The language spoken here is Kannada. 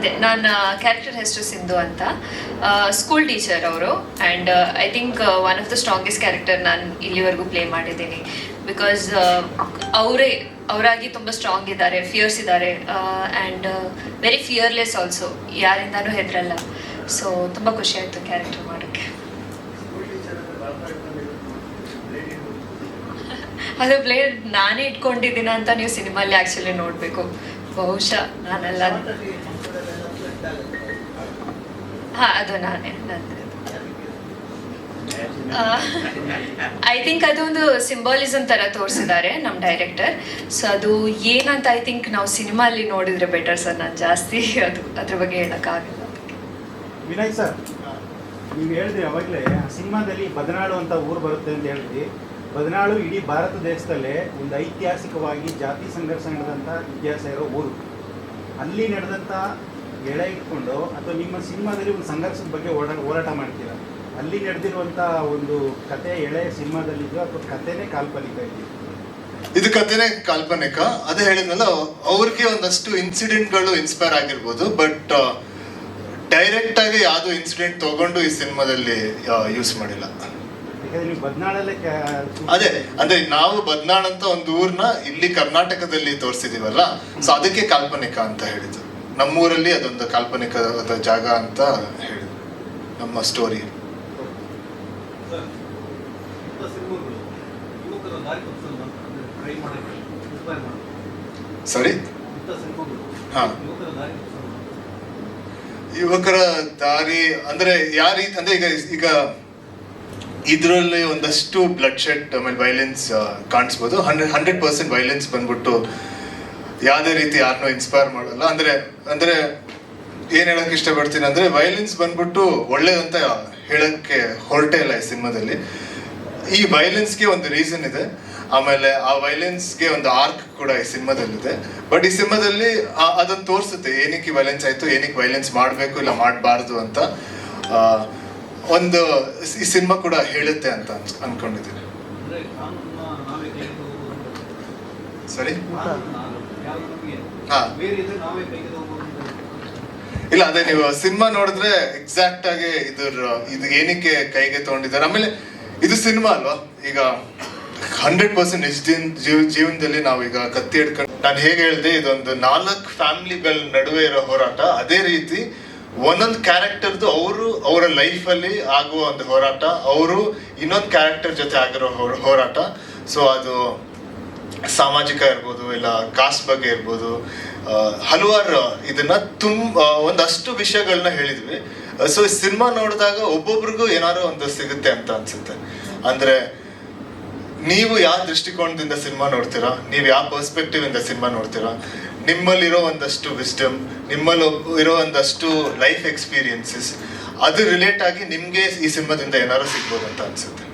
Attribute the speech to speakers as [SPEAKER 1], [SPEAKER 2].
[SPEAKER 1] ಅದೇ ನನ್ನ ಕ್ಯಾರೆಕ್ಟರ್ ಹೆಸರು ಸಿಂಧು ಅಂತ. ಸ್ಕೂಲ್ ಟೀಚರ್ ಅವರು. And I think one of the strongest character ನಾನು ಇಲ್ಲಿವರೆಗೂ ಪ್ಲೇ ಮಾಡಿದ್ದೀನಿ. ಬಿಕಾಸ್ ಅವರೇ ಅವರಾಗಿ ತುಂಬ ಸ್ಟ್ರಾಂಗ್ ಇದ್ದಾರೆ ಫಿಯರ್ಸ್ ಇದ್ದಾರೆ. ಆ್ಯಂಡ್ ವೆರಿ ಫಿಯರ್ಲೆಸ್ ಆಲ್ಸೋ ಯಾರಿಂದಾನು ಹೆದರಲ್ಲ. ಸೊ ತುಂಬ ಖುಷಿ ಆಯಿತು ಕ್ಯಾರೆಕ್ಟರ್ ಮಾಡೋಕ್ಕೆ. ಅದು ಬ್ಲೇಡ್ ನಾನೇ ಇಟ್ಕೊಂಡಿದ್ದೀನ ಅಂತ ನೀವು ಸಿನಿಮಾಲಿ ಆ್ಯಕ್ಚುಲಿ ನೋಡಬೇಕು. ಬಹುಶಃ ನಾನೆಲ್ಲ ಹಾಂ, ಅದು ನಾನೇ. ಐ ಥಿಂಕ್ ಅದೊಂದು ಸಿಂಬಾಲಿಸಮ್ ಥರ ತೋರಿಸಿದ್ದಾರೆ ನಮ್ಮ ಡೈರೆಕ್ಟರ್ ಸೊ ಅದು ಏನಂತ ಐ ಥಿಂಕ್ ನಾವು ಅಲ್ಲಿ ನೋಡಿದ್ರೆ ಬೆಟರ್ ಸರ್ ನಾನು ಜಾಸ್ತಿ ಅದು, ಅದ್ರ ಬಗ್ಗೆ ಹೇಳೋಕ್ಕಾಗಲ್ಲ.
[SPEAKER 2] ವಿನಯ್ ಸರ್ ನೀವು ಹೇಳಿದ್ರಿ ಅವಾಗಲೇ ಸಿನಿಮಾದಲ್ಲಿ ಬದನಾಳು ಅಂತ ಊರು ಬರುತ್ತೆ ಅಂತ ಹೇಳಿದ್ರಿ. ಬದನಾಳು ಇಡೀ ಭಾರತ ದೇಶದಲ್ಲೇ ಒಂದು ಐತಿಹಾಸಿಕವಾಗಿ ಜಾತಿ ಸಂಘರ್ಷ ನಡೆದಂಥ ಇತಿಹಾಸ ಇರೋ ಊರು. ಅಲ್ಲಿ ನಡೆದಂಥ ಎಳೆ ಇಟ್ಕೊಂಡು ಅಥವಾ ನಿಮ್ಮ ಸಿನಿಮಾದಲ್ಲಿ ಒಂದು ಸಂಘರ್ಷದ ಬಗ್ಗೆ ಓಡಾ ಹೋರಾಟ ಮಾಡ್ತೀರಾ? ಅಲ್ಲಿ ನಡೆದಿರುವಂಥ ಒಂದು ಕತೆ ಎಳೆ ಸಿನಿಮಾದಲ್ಲಿದ್ದು ಅಥವಾ ಕತೆನೇ ಕಾಲ್ಪನಿಕ ಇದೆ
[SPEAKER 3] ಇದು ಕಥೆನೇ ಕಾಲ್ಪನಿಕ. ಅದೇ ಹೇಳಿದ್ನಲ್ಲ, ಅವ್ರಿಗೆ ಒಂದಷ್ಟು ಇನ್ಸಿಡೆಂಟ್ಗಳು ಇನ್ಸ್ಪೈರ್ ಆಗಿರ್ಬೋದು. ಬಟ್ ಡೈರೆಕ್ಟ್ ಆಗಿ ಯಾವ್ದು ಇನ್ಸಿಡೆಂಟ್ ತಗೊಂಡು ಈ ಸಿನಿಮಾದಲ್ಲಿ ಯೂಸ್ ಮಾಡಿಲ್ಲ. ಅದೇ ಅಂದ್ರೆ ನಾವು ಬದ್ನಾಳ್ ಅಂತ ಒಂದು ಊರ್ನ ಇಲ್ಲಿ ಕರ್ನಾಟಕದಲ್ಲಿ ತೋರಿಸಿದೀವಲ್ಲ ಸೊ ಅದಕ್ಕೆ ಕಾಲ್ಪನಿಕ ಅಂತ ಹೇಳಿದ್ರು ನಮ್ಮೂರಲ್ಲಿ ಅದೊಂದು ಕಾಲ್ಪನಿಕವಾದ ಜಾಗ ಅಂತ ಹೇಳಿದ್ರು ನಮ್ಮ ಸ್ಟೋರಿ
[SPEAKER 4] ಸರ್,
[SPEAKER 3] ಹಾ.
[SPEAKER 4] ಯುವಕರ ದಾರಿ
[SPEAKER 3] ಯುವಕರ ದಾರಿ ಅಂದ್ರೆ ಯಾವ ರೀತಿ ಅಂದ್ರೆ ಈಗ ಈಗ ಇದರಲ್ಲಿ ಒಂದಷ್ಟು ಬ್ಲಡ್ ಶೆಡ್ ಆಮೇಲೆ ವೈಲೆನ್ಸ್ ಕಾಣಿಸ್ಬೋದು. ಹಂಡ್ರೆಡ್ ಹಂಡ್ರೆಡ್ ಪರ್ಸೆಂಟ್ ವೈಲೆನ್ಸ್ ಬಂದ್ಬಿಟ್ಟು ಯಾವುದೇ ರೀತಿ ಯಾರನ್ನೂ ಇನ್ಸ್ಪೈರ್ ಮಾಡಲ್ಲ. ಅಂದರೆ ಅಂದರೆ ಏನು ಹೇಳೋಕ್ಕೆ ಇಷ್ಟಪಡ್ತೀನಿ ಅಂದರೆ ವೈಲೆನ್ಸ್ ಬಂದ್ಬಿಟ್ಟು ಒಳ್ಳೆಯದಂತ ಹೇಳೋಕ್ಕೆ ಹೊರಟೇ ಇಲ್ಲ ಈ ಸಿನಿಮಾದಲ್ಲಿ. ಈ ವೈಲೆನ್ಸ್ಗೆ ಒಂದು ರೀಸನ್ ಇದೆ. ಆಮೇಲೆ ಆ ವೈಲೆನ್ಸ್ಗೆ ಒಂದು ಆರ್ಕ್ ಕೂಡ ಈ ಸಿನಿಮಾದಲ್ಲಿದೆ. ಬಟ್ ಈ ಸಿನಿಮಾದಲ್ಲಿ ಅದನ್ನು ತೋರಿಸುತ್ತೆ. ಏನಕ್ಕೆ ವೈಲೆನ್ಸ್ ಆಯಿತು? ಏನಕ್ಕೆ ವೈಲೆನ್ಸ್ ಮಾಡಬೇಕು ಇಲ್ಲ ಮಾಡಬಾರ್ದು ಅಂತ. ಒಂದು ಈ ಸಿನಿಮಾ ಕೂಡ ಹೇಳುತ್ತೆ ಅಂತ ಅನ್ಕೊಂಡಿದ್ದೀನಿ. ಸರಿ? ಹಾ. ಇಲ್ಲ, ಅದೇ ನೀವು ಸಿನಿಮಾ ನೋಡಿದ್ರೆ ಎಕ್ಸಾಕ್ಟ್ ಆಗಿ ಇದ್ರ, ಇದು ಏನಕ್ಕೆ ಕೈಗೆ ತಗೊಂಡಿದ್ದಾರೆ? ಆಮೇಲೆ ಇದು ಸಿನಿಮಾ ಅಲ್ವಾ? ಈಗ ಹಂಡ್ರೆಡ್ ಪರ್ಸೆಂಟ್ ನಿಜ ಜೀವ ಜೀವನದಲ್ಲಿ ಈಗ ಕತ್ತಿ ಹಿಡ್ಕೊಂಡು ನಾನು ಹೇಗೆ ಹೇಳಿದೆ, ಇದೊಂದು ನಾಲ್ಕು ಫ್ಯಾಮಿಲಿಗಳ ನಡುವೆ ಇರೋ ಹೋರಾಟ. ಅದೇ ರೀತಿ ಒಂದೊಂದು ಕ್ಯಾರೆಕ್ಟರ್ದು ಅವರು ಅವರ ಲೈಫಲ್ಲಿ ಆಗುವ ಒಂದು ಹೋರಾಟ, ಅವರು ಇನ್ನೊಂದು ಕ್ಯಾರೆಕ್ಟರ್ ಜೊತೆ ಆಗಿರೋ ಹೋರಾಟ. ಸೊ ಅದು ಸಾಮಾಜಿಕ ಇರ್ಬೋದು, ಇಲ್ಲ ಕಾಸ್ಟ್ ಬಗ್ಗೆ ಇರ್ಬೋದು ಹಲವಾರು ಇದನ್ನ ತುಂಬ ಒಂದಷ್ಟು ವಿಷಯಗಳನ್ನ ಹೇಳಿದ್ವಿ. ಸೊ ಸಿನಿಮಾ ನೋಡಿದಾಗ ಒಬ್ಬೊಬ್ರಿಗೂ ಏನಾದ್ರು ಒಂದು ಸಿಗುತ್ತೆ ಅಂತ ಅನ್ಸುತ್ತೆ. ಅಂದ್ರೆ, ನೀವು ಯಾವ ದೃಷ್ಟಿಕೋನದಿಂದ ಸಿನಿಮಾ ನೋಡ್ತೀರಾ? ನೀವು ಯಾವ ಪರ್ಸ್ಪೆಕ್ಟಿವ್ ಇಂದ ಸಿನಿಮಾ ನೋಡ್ತೀರಾ? ನಿಮ್ಮಲ್ಲಿರೋ ಒಂದಷ್ಟು ವಿಸ್ಟಮ್ ನಿಮ್ಮಲ್ಲಿ ಇರೋ ಒಂದಷ್ಟು ಲೈಫ್ ಎಕ್ಸ್ಪೀರಿಯನ್ಸಸ್ ಅದು ರಿಲೇಟ್ ಆಗಿ ನಿಮಗೆ ಈ ಸಿನಿಮಾದಿಂದ ಏನಾದ್ರು ಸಿಗ್ಬೋದು ಅಂತ ಅನ್ಸುತ್ತೆ.